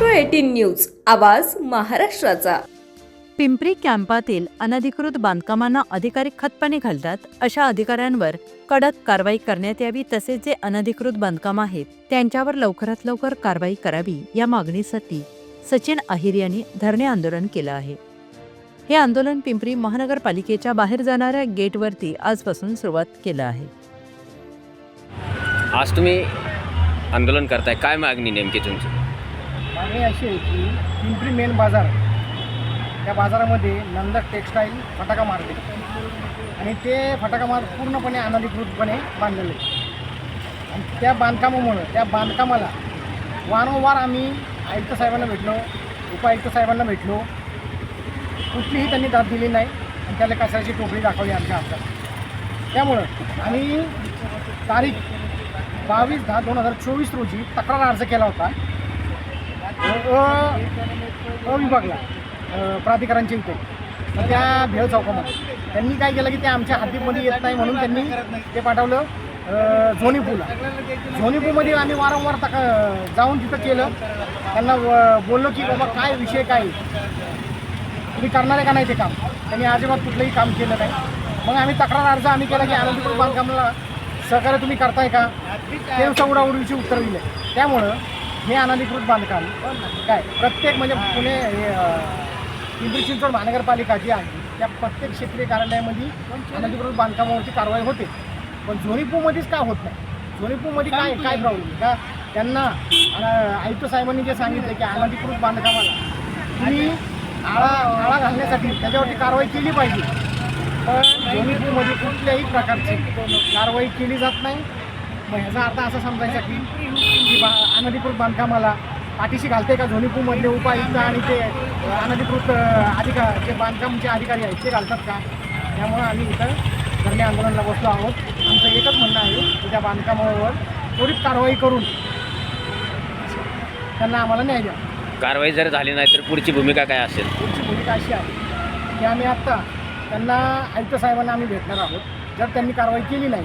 News आवाज महाराष्ट्राचा. पिंपरी कॅम्पातील अनधिकृत बांधकामांना अधिकारी खतपाणी घालतात अशा अधिकाऱ्यांवर कडक कारवाई करण्यात यावी तसेच जे अनधिकृत बांधकाम आहेत त्यांच्यावर लवकरात लवकर कारवाई करावी या मागणीसाठी सचिन अहिर यांनी धरणे आंदोलन केलं आहे. हे आंदोलन पिंपरी महानगरपालिकेच्या बाहेर जाणाऱ्या गेटवरती आजपासून सुरुवात केलं आहे. आज तुम्ही आंदोलन करताय काय मागणी नेमकी तुमची? मागणी अशी आहे की पिंपरी मेन बाजार त्या बाजारामध्ये नंदक टेक्स्टाईल फटाका मारते. आणि ते फटाका मार पूर्णपणे अनधिकृतपणे बांधलेले. आणि त्या बांधकामामुळं त्या बांधकामाला वारंवार आम्ही आयुक्त साहेबांना भेटलो उपायुक्त साहेबांना भेटलो. कुठलीही त्यांनी दाद दिली नाही आणि त्याला कचऱ्याची टोपली दाखवली आमच्या हातात. त्यामुळं आम्ही तारीख बावीस दहा दोन हजार चोवीस रोजी तक्रार अर्ज केला होता. अ विभागला. अ, इथे. तर त्या भेळ चौकामध्ये. त्यांनी काय केलं की ते आमच्या हद्दीमध्ये येत नाही म्हणून त्यांनी ते पाठवलं. झोनीपूला झोनीपूमध्ये आम्ही वारंवार तक जाऊन तिथं केलं. त्यांना व- बोललो की बाबा काय विषय काय? तुम्ही करणार आहे का नाही ते काम? त्यांनी अजिबात कुठलंही काम केलं नाही. मग आम्ही तक्रार अर्ज आम्ही केला की आनंदपूर बांधकामाला सहकार्य तुम्ही करताय का? ते उडाउडीची उत्तर दिले. त्यामुळं हे अनधिकृत बांधकाम. काय? प्रत्येक म्हणजे पुणे हे, पिंपरी चिंचवड महानगरपालिका जी आहे त्या प्रत्येक क्षेत्रीय कार्यालयामध्ये अनधिकृत बांधकामावरती कारवाई होते. पण झोनीपूमध्येच का होत नाही? झोनीपूमध्ये काय काय प्रॉब्लेम का त्यांना आयुक्त साहेबांनी जे सांगितलं की अनधिकृत बांधकामाला तुम्ही आळा आळा घालण्यासाठी त्याच्यावरती कारवाई केली पाहिजे. पण झोनीपूमध्ये कुठल्याही प्रकारची कारवाई केली जात नाही. मग ह्याचा अर्थ असा समजायचा की की बा अनधिकृत बांधकामाला पाठीशी घालते का झोनीपूरमधले उपायुक्त आणि ते अनधिकृत अधिकार जे बांधकामचे अधिकारी आहेत ते घालतात का? त्यामुळं आम्ही इथं धरणे आंदोलनाला बसलो आहोत. आमचं एकच म्हणणं आहे की त्या बांधकामावर त्वरित कारवाई करून त्यांना आम्हाला न्याय द्या. कारवाई जर झाली नाही तर पुढची भूमिका काय असेल? पुढची भूमिका अशी आहे की आम्ही आत्ता त्यांना आयुक्त साहेबांना आम्ही भेटणार आहोत. जर त्यांनी कारवाई केली नाही